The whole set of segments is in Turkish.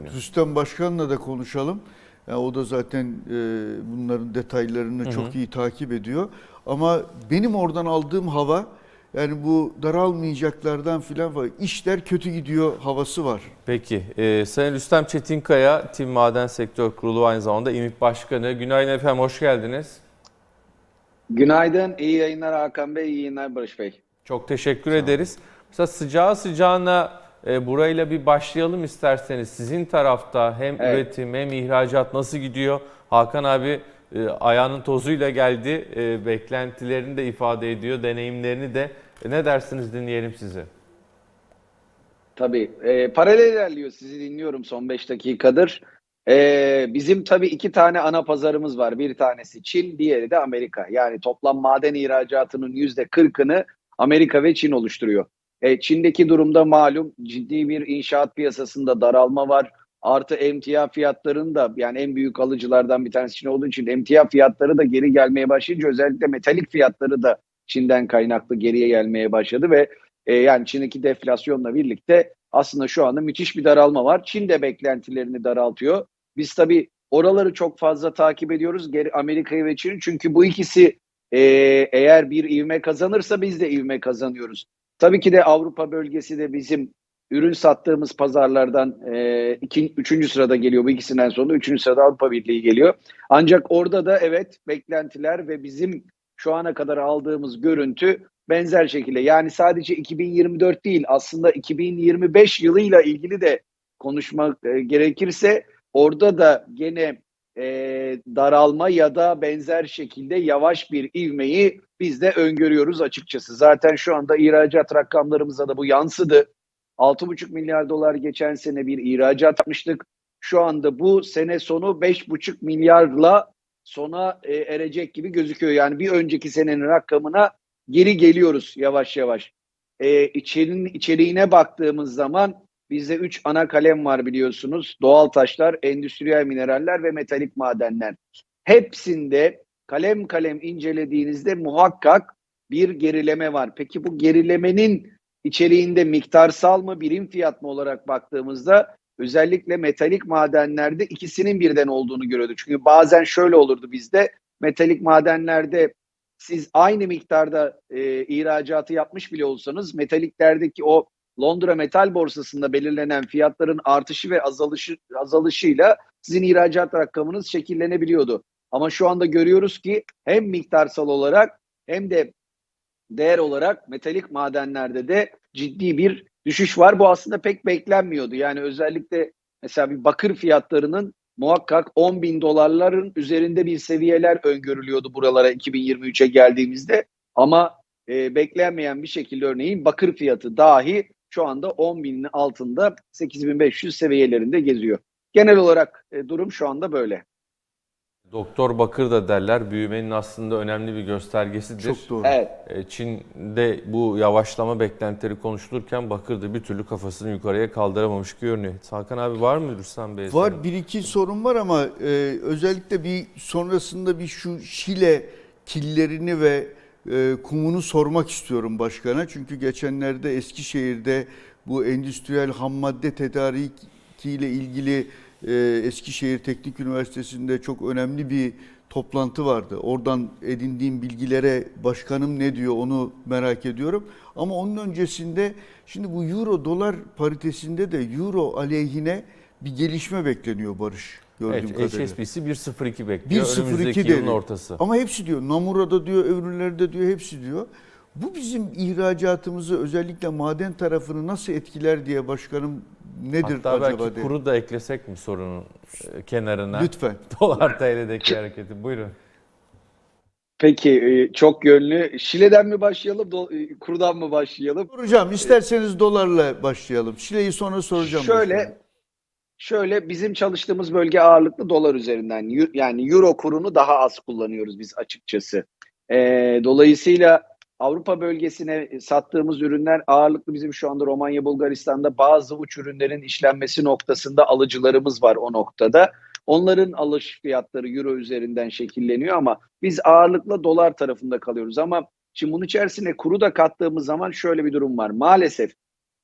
görünüyor. Rüstem Başkan'la da konuşalım. Yani o da zaten e, bunların detaylarını çok iyi takip ediyor. Ama benim oradan aldığım hava yani bu daralmayacaklardan filan var. İşler kötü gidiyor havası var. Peki, e, Sayın Rüstem Çetinkaya, Tim Maden Sektör Kurulu aynı zamanda İMİK Başkanı. Günaydın efendim, hoş geldiniz. Günaydın, iyi yayınlar Hakan Bey, iyi yayınlar Barış Bey. Çok teşekkür ederiz. Mesela sıcağı sıcağına e, burayla bir başlayalım isterseniz. Sizin tarafta hem Evet. üretim hem ihracat nasıl gidiyor? Hakan abi e, ayağının tozuyla geldi. E, beklentilerini de ifade ediyor, deneyimlerini de. E, ne dersiniz dinleyelim sizi. Tabii, e, paralel ilerliyor, sizi dinliyorum son 5 dakikadır. E, bizim tabii iki tane ana pazarımız var. Bir tanesi Çin, diğeri de Amerika. Yani toplam maden ihracatının %40'ını Amerika ve Çin oluşturuyor. E, Çin'deki durumda malum ciddi bir inşaat piyasasında daralma var. Artı emtia fiyatlarında yani en büyük alıcılardan bir tanesi Çin olduğu için emtia fiyatları da geri gelmeye başlayınca özellikle metalik fiyatları da Çin'den kaynaklı geriye gelmeye başladı ve e, yani Çin'deki deflasyonla birlikte aslında şu anda müthiş bir daralma var. Çin de beklentilerini daraltıyor. Biz tabii oraları çok fazla takip ediyoruz. Amerika'yı ve Çin'i çünkü bu ikisi e, eğer bir ivme kazanırsa biz de ivme kazanıyoruz. Tabii ki de Avrupa bölgesi de bizim ürün sattığımız pazarlardan e, iki, üçüncü sırada geliyor. Bu ikisinden sonra üçüncü sırada Avrupa Birliği geliyor. Ancak orada da evet beklentiler ve bizim şu ana kadar aldığımız görüntü benzer şekilde. Yani sadece 2024 değil aslında 2025 yılıyla ilgili de konuşmak e, gerekirse orada da gene e, daralma ya da benzer şekilde yavaş bir ivmeyi biz de öngörüyoruz açıkçası. Zaten şu anda ihracat rakamlarımıza da bu yansıdı. 6,5 milyar dolar geçen sene bir ihracat yapmıştık. Şu anda bu sene sonu 5,5 milyarla sona e, erecek gibi gözüküyor. Yani bir önceki senenin rakamına geri geliyoruz yavaş yavaş. E, içerinin içeriğine baktığımız zaman bizde 3 ana kalem var biliyorsunuz. Doğal taşlar, endüstriyel mineraller ve metalik madenler. Hepsinde kalem kalem incelediğinizde muhakkak bir gerileme var. Peki bu gerilemenin içeriğinde miktarsal mı birim fiyat mı olarak baktığımızda özellikle metalik madenlerde ikisinin birden olduğunu görüyorduk. Çünkü bazen şöyle olurdu bizde metalik madenlerde siz aynı miktarda e, ihracatı yapmış bile olsanız metaliklerdeki o Londra Metal Borsası'nda belirlenen fiyatların artışı ve azalışı azalışıyla sizin ihracat rakamınız şekillenebiliyordu. Ama şu anda görüyoruz ki hem miktarsal olarak hem de değer olarak metalik madenlerde de ciddi bir düşüş var. Bu aslında pek beklenmiyordu. Yani özellikle mesela bir bakır fiyatlarının muhakkak 10 bin dolarların üzerinde bir seviyeler öngörülüyordu buralara 2023'e geldiğimizde. Ama e, beklenmeyen bir şekilde örneğin bakır fiyatı dahi şu anda 10 binin altında 8500 seviyelerinde geziyor. Genel olarak e, durum şu anda böyle. Doktor Bakır da derler, büyümenin aslında önemli bir göstergesidir. Çok doğru. Evet. E, Çin'de bu yavaşlama beklentileri konuşulurken Bakır da bir türlü kafasını yukarıya kaldıramamış görünüyor. Hakan abi var mı Rüstem Bey? Var bir iki sorun var ama e, özellikle bir sonrasında bir şu Şile killerini ve e, kumunu sormak istiyorum başkana. Çünkü geçenlerde Eskişehir'de bu endüstriyel ham madde tedarikiyle ilgili e, Eskişehir Teknik Üniversitesi'nde çok önemli bir toplantı vardı. Oradan edindiğim bilgilere başkanım ne diyor onu merak ediyorum. Ama onun öncesinde şimdi bu euro dolar paritesinde de euro aleyhine bir gelişme bekleniyor Barış gördüğüm Evet, kadarıyla. HSBC 1.02 bekliyor. 1.02 Önümüzdeki dedi. yılın ortası. Ama hepsi diyor. Namura'da diyor, öbürlerde diyor, hepsi diyor. Bu bizim ihracatımızı özellikle maden tarafını nasıl etkiler diye başkanım nedir Hatta acaba belki diye. kuru da eklesek mi sorunun e, kenarına? Lütfen. Dolar TL'deki hareketi. Buyurun. Peki e, çok yönlü. Şile'den mi başlayalım, e, kurudan mı başlayalım? Soracağım. isterseniz dolarla başlayalım. Şile'yi sonra soracağım. Şöyle başkanım. Şöyle bizim çalıştığımız bölge ağırlıklı dolar üzerinden. Yani euro kurunu daha az kullanıyoruz biz açıkçası. Ee, dolayısıyla Avrupa bölgesine sattığımız ürünler ağırlıklı bizim şu anda Romanya, Bulgaristan'da bazı uç ürünlerin işlenmesi noktasında alıcılarımız var o noktada. Onların alış fiyatları euro üzerinden şekilleniyor ama biz ağırlıkla dolar tarafında kalıyoruz. Ama şimdi bunun içerisine kuru da kattığımız zaman şöyle bir durum var. Maalesef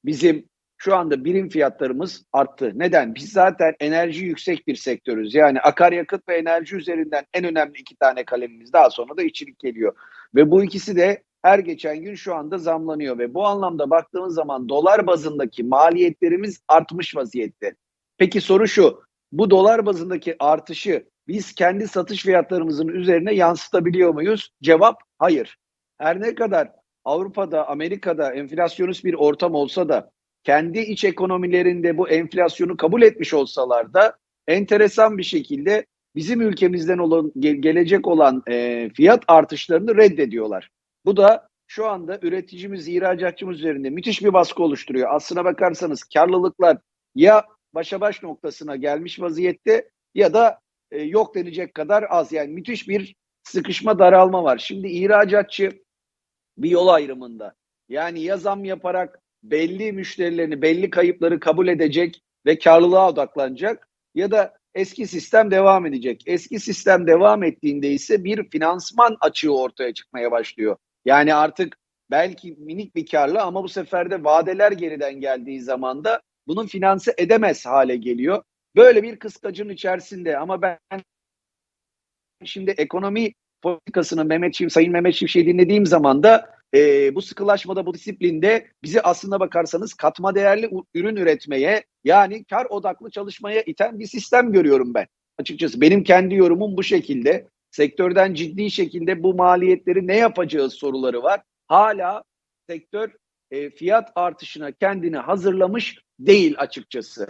bizim şu anda birim fiyatlarımız arttı. Neden? Biz zaten enerji yüksek bir sektörüz. Yani akaryakıt ve enerji üzerinden en önemli iki tane kalemimiz daha sonra da içerik geliyor. Ve bu ikisi de her geçen gün şu anda zamlanıyor ve bu anlamda baktığımız zaman dolar bazındaki maliyetlerimiz artmış vaziyette. Peki soru şu, bu dolar bazındaki artışı biz kendi satış fiyatlarımızın üzerine yansıtabiliyor muyuz? Cevap hayır. Her ne kadar Avrupa'da, Amerika'da enflasyonist bir ortam olsa da kendi iç ekonomilerinde bu enflasyonu kabul etmiş olsalar da enteresan bir şekilde bizim ülkemizden olan ge- gelecek olan e, fiyat artışlarını reddediyorlar. Bu da şu anda üreticimiz, ihracatçımız üzerinde müthiş bir baskı oluşturuyor. Aslına bakarsanız karlılıklar ya başa baş noktasına gelmiş vaziyette ya da e, yok denecek kadar az. Yani müthiş bir sıkışma daralma var. Şimdi ihracatçı bir yol ayrımında. Yani ya zam yaparak belli müşterilerini, belli kayıpları kabul edecek ve karlılığa odaklanacak ya da eski sistem devam edecek. Eski sistem devam ettiğinde ise bir finansman açığı ortaya çıkmaya başlıyor. Yani artık belki minik bir karlı ama bu sefer de vadeler geriden geldiği zaman da bunu finanse edemez hale geliyor. Böyle bir kıskacın içerisinde ama ben şimdi ekonomi politikasını Mehmet Çift, Sayın Mehmet Çiftçi'yi dinlediğim zaman da e, bu sıkılaşmada, bu disiplinde bizi aslında bakarsanız katma değerli ürün üretmeye yani kar odaklı çalışmaya iten bir sistem görüyorum ben. Açıkçası benim kendi yorumum bu şekilde. Sektörden ciddi şekilde bu maliyetleri ne yapacağız soruları var. Hala sektör e, fiyat artışına kendini hazırlamış değil açıkçası.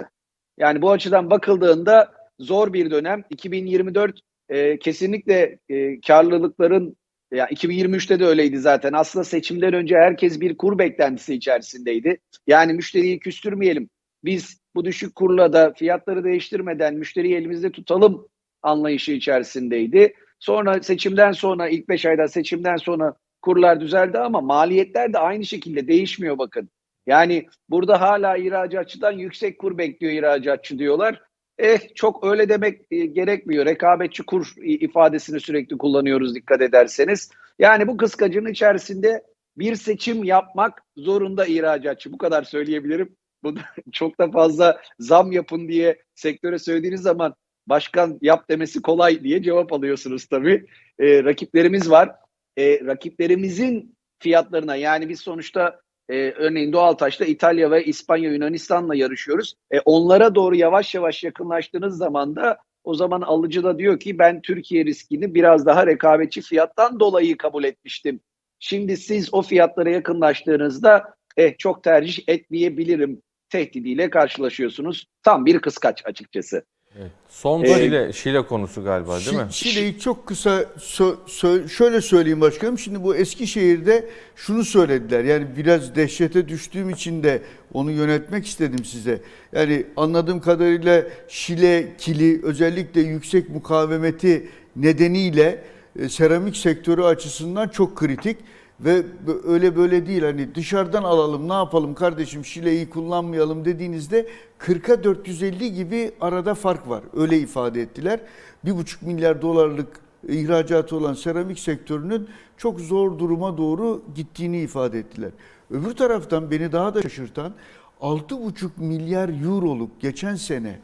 Yani bu açıdan bakıldığında zor bir dönem. 2024 e, kesinlikle e, karlılıkların ya 2023'te de öyleydi zaten. Aslında seçimden önce herkes bir kur beklentisi içerisindeydi. Yani müşteriyi küstürmeyelim. Biz bu düşük kurla da fiyatları değiştirmeden müşteriyi elimizde tutalım anlayışı içerisindeydi. Sonra seçimden sonra ilk 5 ayda seçimden sonra kurlar düzeldi ama maliyetler de aynı şekilde değişmiyor bakın. Yani burada hala ihracatçıdan yüksek kur bekliyor ihracatçı diyorlar. Eh çok öyle demek e, gerekmiyor. Rekabetçi kur ifadesini sürekli kullanıyoruz dikkat ederseniz. Yani bu kıskacın içerisinde bir seçim yapmak zorunda ihracatçı. Bu kadar söyleyebilirim. Bu çok da fazla zam yapın diye sektöre söylediğiniz zaman başkan yap demesi kolay diye cevap alıyorsunuz tabii. E, rakiplerimiz var. E, rakiplerimizin fiyatlarına yani biz sonuçta e, örneğin Doğaltaş'ta İtalya ve İspanya Yunanistan'la yarışıyoruz. E, onlara doğru yavaş yavaş yakınlaştığınız zaman da o zaman alıcı da diyor ki ben Türkiye riskini biraz daha rekabetçi fiyattan dolayı kabul etmiştim. Şimdi siz o fiyatlara yakınlaştığınızda eh çok tercih etmeyebilirim tehdidiyle karşılaşıyorsunuz. Tam bir kıskaç açıkçası. Evet. Son Evet. Şile, Şile konusu galiba değil mi? Şi- Şile'yi çok kısa sö- sö- şöyle söyleyeyim başkanım. Şimdi bu Eskişehir'de şunu söylediler. Yani biraz dehşete düştüğüm için de onu yönetmek istedim size. Yani anladığım kadarıyla Şile kili özellikle yüksek mukavemeti nedeniyle e, seramik sektörü açısından çok kritik ve öyle böyle değil hani dışarıdan alalım ne yapalım kardeşim Şile'yi kullanmayalım dediğinizde 40'a 450 gibi arada fark var öyle ifade ettiler. 1,5 milyar dolarlık ihracatı olan seramik sektörünün çok zor duruma doğru gittiğini ifade ettiler. Öbür taraftan beni daha da şaşırtan 6,5 milyar euroluk geçen sene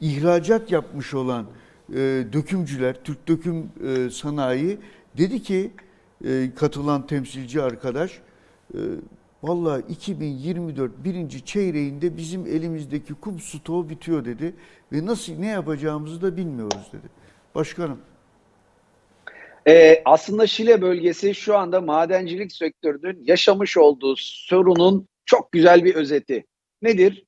ihracat yapmış olan e, dökümcüler, Türk Döküm e, Sanayi dedi ki e, katılan temsilci arkadaş e, vallahi 2024 birinci çeyreğinde bizim elimizdeki kum stoğu bitiyor dedi ve nasıl ne yapacağımızı da bilmiyoruz dedi. Başkanım. Ee, aslında Şile bölgesi şu anda madencilik sektörünün yaşamış olduğu sorunun çok güzel bir özeti. Nedir?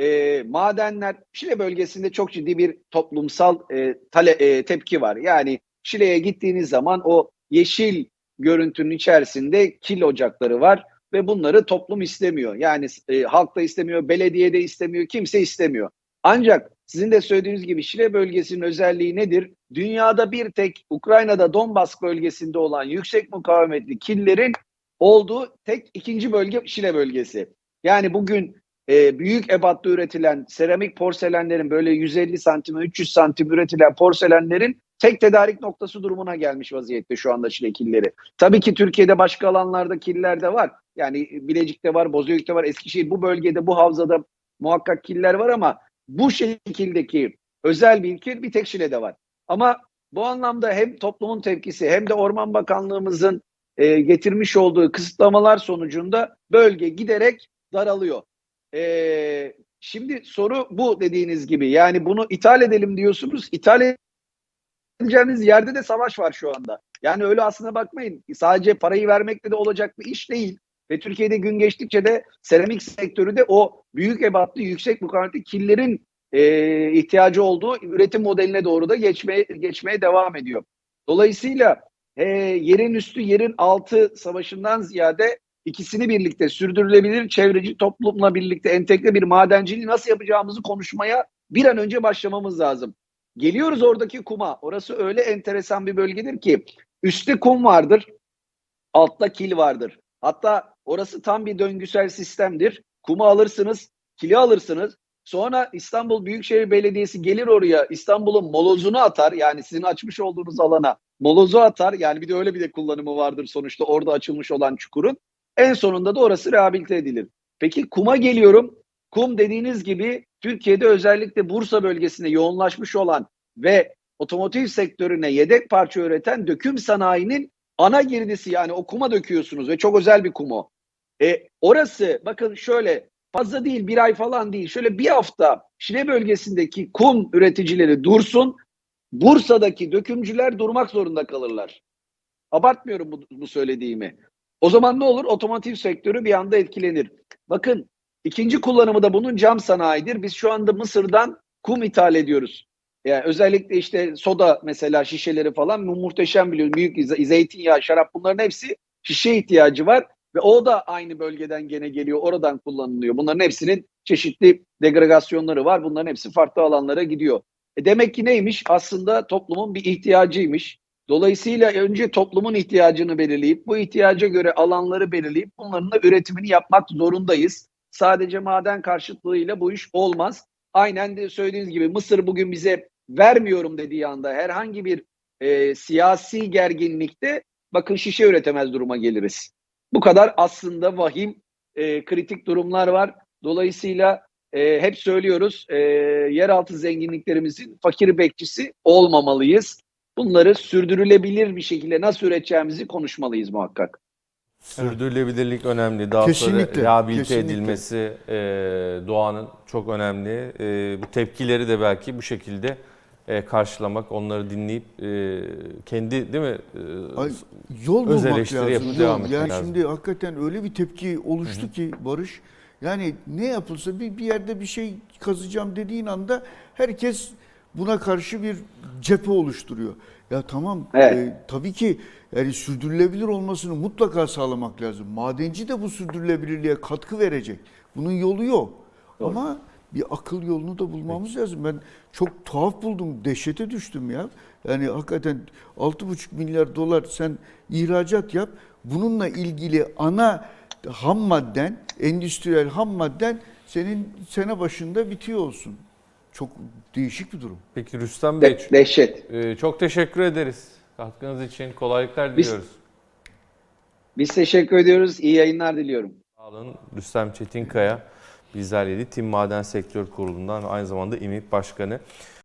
Ee, madenler Şile bölgesinde çok ciddi bir toplumsal e, tale, e, tepki var. Yani Şile'ye gittiğiniz zaman o yeşil görüntünün içerisinde kil ocakları var ve bunları toplum istemiyor. Yani e, halk da istemiyor, belediye de istemiyor, kimse istemiyor. Ancak sizin de söylediğiniz gibi Şile bölgesinin özelliği nedir? Dünyada bir tek Ukrayna'da Donbas bölgesinde olan yüksek mukavemetli killerin olduğu tek ikinci bölge Şile bölgesi. Yani bugün e, büyük ebatta üretilen seramik porselenlerin böyle 150 santim 300 santim üretilen porselenlerin tek tedarik noktası durumuna gelmiş vaziyette şu anda çilekilleri. Tabii ki Türkiye'de başka alanlarda killer de var. Yani Bilecik'te var, Bozüyük'te var, Eskişehir bu bölgede bu havzada muhakkak killer var ama bu şekildeki özel bir kil bir tek Şile'de var. Ama bu anlamda hem toplumun tepkisi hem de Orman Bakanlığımızın e, getirmiş olduğu kısıtlamalar sonucunda bölge giderek daralıyor. E, şimdi soru bu dediğiniz gibi. Yani bunu ithal edelim diyorsunuz. İthal edeceğiniz yerde de savaş var şu anda. Yani öyle aslına bakmayın. Sadece parayı vermekle de olacak bir iş değil. Ve Türkiye'de gün geçtikçe de seramik sektörü de o büyük ebatlı, yüksek mukavemetli killerin e, ihtiyacı olduğu üretim modeline doğru da geçmeye geçmeye devam ediyor. Dolayısıyla e, yerin üstü yerin altı savaşından ziyade ikisini birlikte sürdürülebilir çevreci toplumla birlikte entegre bir madenciliği nasıl yapacağımızı konuşmaya bir an önce başlamamız lazım. Geliyoruz oradaki kuma. Orası öyle enteresan bir bölgedir ki üstte kum vardır, altta kil vardır. Hatta orası tam bir döngüsel sistemdir. Kumu alırsınız, kili alırsınız. Sonra İstanbul Büyükşehir Belediyesi gelir oraya İstanbul'un molozunu atar. Yani sizin açmış olduğunuz alana molozu atar. Yani bir de öyle bir de kullanımı vardır sonuçta orada açılmış olan çukurun. En sonunda da orası rehabilite edilir. Peki kuma geliyorum. Kum dediğiniz gibi Türkiye'de özellikle Bursa bölgesinde yoğunlaşmış olan ve otomotiv sektörüne yedek parça üreten döküm sanayinin ana girdisi yani o kuma döküyorsunuz ve çok özel bir kum o. E, orası bakın şöyle fazla değil bir ay falan değil şöyle bir hafta Şile bölgesindeki kum üreticileri dursun Bursa'daki dökümcüler durmak zorunda kalırlar. Abartmıyorum bu, bu söylediğimi. O zaman ne olur? Otomotiv sektörü bir anda etkilenir. Bakın ikinci kullanımı da bunun cam sanayidir. Biz şu anda Mısır'dan kum ithal ediyoruz. Yani özellikle işte soda mesela şişeleri falan mu- muhteşem biliyoruz. Büyük ze- zeytinyağı, şarap bunların hepsi şişe ihtiyacı var. Ve o da aynı bölgeden gene geliyor. Oradan kullanılıyor. Bunların hepsinin çeşitli degregasyonları var. Bunların hepsi farklı alanlara gidiyor. E demek ki neymiş? Aslında toplumun bir ihtiyacıymış. Dolayısıyla önce toplumun ihtiyacını belirleyip bu ihtiyaca göre alanları belirleyip bunların da üretimini yapmak zorundayız. Sadece maden karşıtlığıyla bu iş olmaz. Aynen de söylediğiniz gibi Mısır bugün bize vermiyorum dediği anda herhangi bir e, siyasi gerginlikte bakın şişe üretemez duruma geliriz. Bu kadar aslında vahim e, kritik durumlar var. Dolayısıyla e, hep söylüyoruz e, yeraltı zenginliklerimizin fakir bekçisi olmamalıyız. Bunları sürdürülebilir bir şekilde nasıl üreteceğimizi konuşmalıyız muhakkak. Sürdürülebilirlik önemli. Daha Kesinlikle, sonra rehabilite kesinlikle. edilmesi e, doğanın çok önemli. E, bu tepkileri de belki bu şekilde e, karşılamak, onları dinleyip e, kendi değil mi? E, Ay, yol Öz bulmak eleştiri lazım. yapıp devam etmek yani lazım. şimdi hakikaten öyle bir tepki oluştu ki Barış. Yani ne yapılsa bir, bir yerde bir şey kazıyacağım dediğin anda herkes buna karşı bir cephe oluşturuyor. Ya tamam Evet. e, tabii ki yani sürdürülebilir olmasını mutlaka sağlamak lazım. Madenci de bu sürdürülebilirliğe katkı verecek. Bunun yolu yok. Ama bir akıl yolunu da bulmamız lazım. Ben çok tuhaf buldum, dehşete düştüm ya. Yani hakikaten 6,5 milyar dolar sen ihracat yap. Bununla ilgili ana ham madden, endüstriyel ham madden senin sene başında bitiyor olsun. Çok değişik bir durum. Peki Rüstem Bey De- dehşet. e, çok teşekkür ederiz. Katkınız için kolaylıklar Biz- diliyoruz. Biz teşekkür ediyoruz. İyi yayınlar diliyorum. Sağ olun. Rüstem Çetinkaya bizlerleydi. Tim Maden Sektör Kurulu'ndan aynı zamanda İMİP Başkanı.